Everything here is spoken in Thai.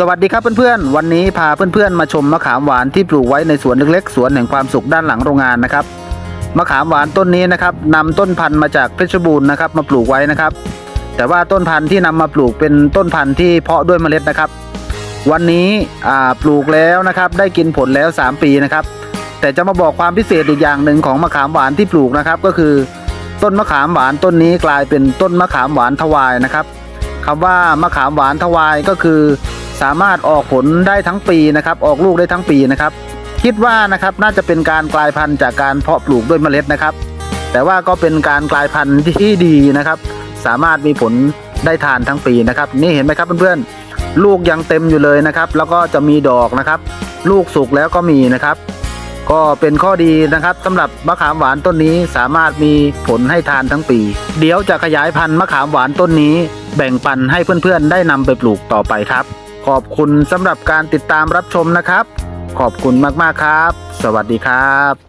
สวัสดีครับเพื่อนๆ วันนี้พาเพื่อนๆ มาชมมะขามหวานที่ปลูกไว้ในสวนเล็กๆ สวนแห่งความสุขด้านหลังโรงงานนะครับ มะขามหวานต้นนี้นะครับนำต้นพันธุ์มาจากเพชรบูรณ์นะครับมาปลูกไว้นะครับ แต่ว่าต้นพันธุ์ที่นำมาปลูกเป็นต้นพันธุ์ที่เพาะด้วยเมล็ดนะครับ วันนี้ปลูกแล้วนะครับได้กินผลแล้ว 3 ปีนะครับ แต่จะมาบอกความพิเศษอีกอย่างหนึ่งของมะขามหวานที่ปลูกนะครับ ก็คือ ต้นมะขามหวานต้นนี้กลายเป็นต้นมะขามหวานทวายนะครับคำว่ามะขามหวานทวายก็คือ สามารถออกผลได้ทั้งปีนะครับ ออกลูกได้ทั้งปีนะครับ คิดว่านะครับน่าจะเป็นการกลายพันธุ์จากการเพาะปลูกด้วยเมล็ดนะครับ แต่ว่าก็เป็นการกลายพันธุ์ที่ดีนะครับ สามารถมีผลได้ทานทั้งปีนะครับ นี่เห็นไหมครับเพื่อนๆลูกยังเต็มอยู่เลยนะครับ แล้วก็จะมีดอกนะครับ ลูกสุกแล้วก็มีนะครับ ก็เป็นข้อดีนะครับสำหรับมะขามหวานต้นนี้สามารถมีผลให้ทานทั้งปี เดี๋ยวจะขยายพันธุ์มะขามหวานต้นนี้ แบ่งปันให้เพื่อนๆ ได้นำไปปลูกต่อไปครับ ขอบคุณสำหรับการติดตามรับชมนะครับ ขอบคุณมากๆครับ สวัสดีครับ